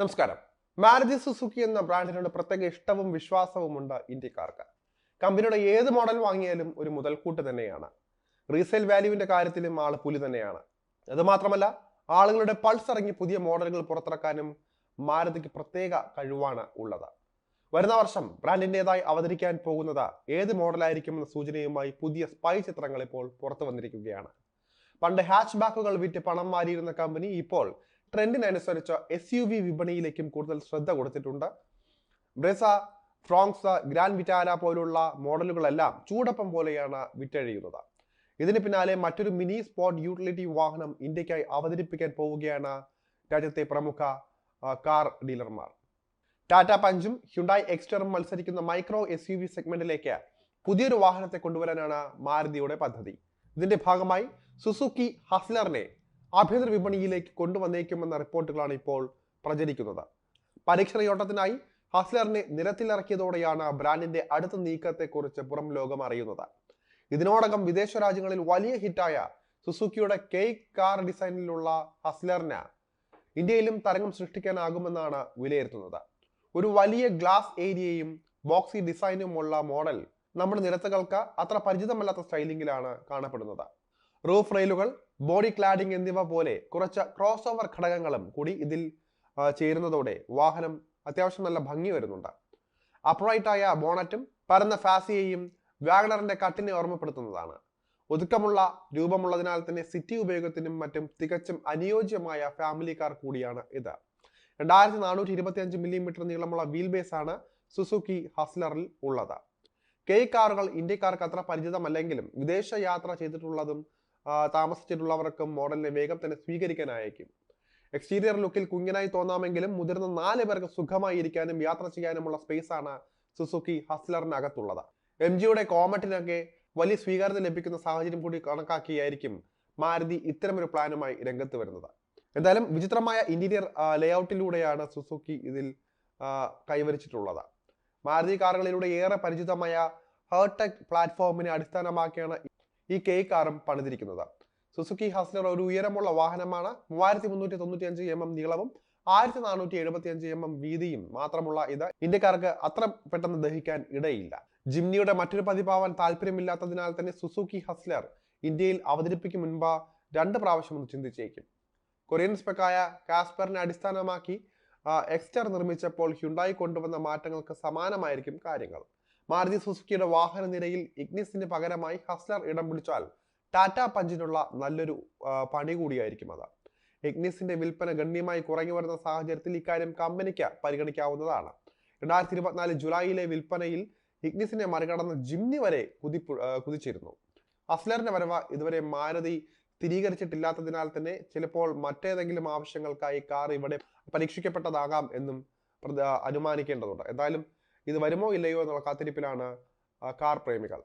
നമസ്കാരം. മാരുതി സുസുക്കി എന്ന ബ്രാൻഡിനോട് പ്രത്യേക ഇഷ്ടവും വിശ്വാസവും ഉണ്ട് ഇന്ത്യക്കാർക്ക്. കമ്പനിയുടെ ഏത് മോഡൽ വാങ്ങിയാലും ഒരു മുതൽക്കൂട്ട് തന്നെയാണ്. റീസെയിൽ വാല്യൂവിന്റെ കാര്യത്തിലും ആൾ പുലി തന്നെയാണ്. അതുമാത്രമല്ല ആളുകളുടെ പൾസ് ഇറങ്ങി പുതിയ മോഡലുകൾ പുറത്തിറക്കാനും മാരുതിക്ക് പ്രത്യേക കഴിവാണ് ഉള്ളത്. വരുന്ന വർഷം ബ്രാൻഡിന്റെതായി അവതരിക്കാൻ പോകുന്നത് ഏത് മോഡലായിരിക്കുമെന്ന സൂചനയുമായി പുതിയ സ്പൈ ചിത്രങ്ങൾ ഇപ്പോൾ പുറത്തു വന്നിരിക്കുകയാണ്. പണ്ട് ഹാച്ച് ബാക്കുകൾ വിറ്റ് പണം മാറിയിരുന്ന കമ്പനി ഇപ്പോൾ ട്രെൻഡിനനുസരിച്ച് എസ് യു വി വിപണിയിലേക്കും കൂടുതൽ ശ്രദ്ധ കൊടുത്തിട്ടുണ്ട്. ബ്രേസ ഫ്രോങ്സ് ഗ്രാൻഡ് വിറ്റാര പോലുള്ള മോഡലുകളെല്ലാം ചൂടപ്പം പോലെയാണ് വിറ്റഴിയുന്നത്. ഇതിന് പിന്നാലെ മറ്റൊരു മിനി സ്പോർട്ട് യൂട്ടിലിറ്റി വാഹനം ഇന്ത്യക്കായി അവതരിപ്പിക്കാൻ പോവുകയാണ് രാജ്യത്തെ പ്രമുഖ കാർ ഡീലർമാർ. ടാറ്റ പഞ്ചും ഹ്യുണ്ടായി എക്സ്റ്ററും മത്സരിക്കുന്ന മൈക്രോ എസ് യു വി സെഗ്മെന്റിലേക്ക് പുതിയൊരു വാഹനത്തെ കൊണ്ടുവരാനാണ് മാരുതിയുടെ പദ്ധതി. ഇതിന്റെ ഭാഗമായി സുസുക്കി ഹസ്ലറിനെ ആഭ്യന്തര വിപണിയിലേക്ക് കൊണ്ടുവന്നേക്കുമെന്ന റിപ്പോർട്ടുകളാണ് ഇപ്പോൾ പ്രചരിക്കുന്നത്. പരീക്ഷണയോട്ടത്തിനായി ഹസ്ലറിനെ നിരത്തിലിറക്കിയതോടെയാണ് ബ്രാൻഡിന്റെ അടുത്ത നീക്കത്തെക്കുറിച്ച് പുറം ലോകം അറിയുന്നത്. ഇതിനോടകം വിദേശ രാജ്യങ്ങളിൽ വലിയ ഹിറ്റായ സുസുക്കിയുടെ കേക്ക് കാർ ഡിസൈനിലുള്ള ഹസ്ലറിന് ഇന്ത്യയിലും തരംഗം സൃഷ്ടിക്കാനാകുമെന്നാണ് വിലയിരുത്തുന്നത്. ഒരു വലിയ ഗ്ലാസ് ഏരിയയും ബോക്സി ഡിസൈനും ഉള്ള മോഡൽ നമ്മുടെ നിരത്തുകൾക്ക് അത്ര പരിചിതമല്ലാത്ത സ്റ്റൈലിംഗിലാണ് കാണപ്പെടുന്നത്. റൂഫ് റെയിലുകൾ ബോഡി ക്ലാഡിംഗ് എന്നിവ പോലെ കുറച്ച് ക്രോസ് ഓവർ ഘടകങ്ങളും കൂടി ഇതിൽ ചേരുന്നതോടെ വാഹനം അത്യാവശ്യം നല്ല ഭംഗി വരുന്നുണ്ട്. അപ്രൈറ്റായ ബോണറ്റും പരന്ന ഫാസിയെയും വാഗണറിന്റെ കട്ടിനെ ഓർമ്മപ്പെടുത്തുന്നതാണ്. ഒതുക്കമുള്ള രൂപമുള്ളതിനാൽ തന്നെ സിറ്റി ഉപയോഗത്തിനും മറ്റും തികച്ചും അനുയോജ്യമായ ഫാമിലി കാർ കൂടിയാണ് ഇത്. രണ്ടായിരത്തി നാനൂറ്റി ഇരുപത്തി അഞ്ച് മില്ലിമീറ്റർ നീളമുള്ള വീൽ ബേസ് ആണ് സുസുക്കി ഹസ്ലറിൽ ഉള്ളത്. കെ കാറുകൾ ഇന്ത്യക്കാർക്ക് അത്ര പരിചിതമല്ലെങ്കിലും വിദേശ യാത്ര ചെയ്തിട്ടുള്ളതും താമസിച്ചിട്ടുള്ളവർക്കും മോഡലിനെ വേഗം തന്നെ സ്വീകരിക്കാനായേക്കും എക്സ്റ്റീരിയർ ലുക്കിൽ കുഞ്ഞനായി തോന്നാമെങ്കിലും മുതിർന്ന നാല് പേർക്ക് സുഖമായി ഇരിക്കാനും യാത്ര ചെയ്യാനുമുള്ള സ്പേസ് ആണ് സുസുക്കി ഹസ്ലറിനകത്തുള്ളത് എം ജിയുടെ കോമറ്റിനൊക്കെ വലിയ സ്വീകാര്യത ലഭിക്കുന്ന സാഹചര്യം കൂടി കണക്കാക്കിയായിരിക്കും മാരുതി ഇത്തരമൊരു പ്ലാനുമായി രംഗത്ത് വരുന്നത്. എന്തായാലും വിചിത്രമായ ഇന്റീരിയർ ലേഔട്ടിലൂടെയാണ് സുസുക്കി ഇതിൽ കൈവരിച്ചിട്ടുള്ളത്. മാരുതി കാറുകളിലൂടെ ഏറെ പരിചിതമായ ഹേർടെക് പ്ലാറ്റ്ഫോമിനെ അടിസ്ഥാനമാക്കിയാണ് ഈ കെ കാറും പണിതിരിക്കുന്നത് സുസുക്കി ഹസ്ലർ ഒരു ഉയരമുള്ള വാഹനമാണ്. മൂവായിരത്തി മുന്നൂറ്റി തൊണ്ണൂറ്റി അഞ്ച് എം എം നീളവും ആയിരത്തി നാനൂറ്റി എഴുപത്തി അഞ്ച് എം എം വീതിയും മാത്രമുള്ള ഇത് ഇന്ത്യക്കാർക്ക് അത്ര പെട്ടെന്ന് ദഹിക്കാൻ ഇടയില്ല. ജിംനിയുടെ മറ്റൊരു പതിപ്പാവാൻ താല്പര്യമില്ലാത്തതിനാൽ തന്നെ സുസുക്കി ഹസ്ലർ ഇന്ത്യയിൽ അവതരിപ്പിക്കും മുൻപ് രണ്ട് പ്രാവശ്യം ഒന്ന് ചിന്തിച്ചേക്കും. കൊറിയൻ സ്പെക്കായ കാസ്പറിനെ അടിസ്ഥാനമാക്കി എക്സ്റ്റർ നിർമ്മിച്ചപ്പോൾ ഹ്യുണ്ടായി കൊണ്ടുവന്ന മാറ്റങ്ങൾക്ക് സമാനമായിരിക്കും കാര്യങ്ങൾ. മാരുതി സുസുക്കിയുടെ വാഹന നിരയിൽ ഇഗ്നിസിന് പകരമായി ഹസ്ലർ ഇടം പിടിച്ചാൽ ടാറ്റ പഞ്ചിനുള്ള നല്ലൊരു പണി കൂടിയായിരിക്കും അത്. ഇഗ്നിസിന്റെ വിൽപ്പന ഗണ്യമായി കുറഞ്ഞു വരുന്ന സാഹചര്യത്തിൽ ഇക്കാര്യം കമ്പനിക്ക് പരിഗണിക്കാവുന്നതാണ്. രണ്ടായിരത്തി ഇരുപത്തിനാല് ജൂലൈയിലെ വിൽപ്പനയിൽ ഇഗ്നിസിനെ മറികടന്ന് ജിംനി വരെ കുതിച്ചിരുന്നു. അസ്ലറിന്റെ വരവ് ഇതുവരെ മാരുതി സ്ഥിരീകരിച്ചിട്ടില്ലാത്തതിനാൽ തന്നെ ചിലപ്പോൾ മറ്റേതെങ്കിലും ആവശ്യങ്ങൾക്കായി കാർ ഇവിടെ പരീക്ഷിക്കപ്പെട്ടതാകാം എന്നും അനുമാനിക്കേണ്ടതുണ്ട്. എന്തായാലും ഇത് വരുമോ ഇല്ലയോ എന്നുള്ള കാത്തിരിപ്പിലാണ് കാർ പ്രേമികൾ.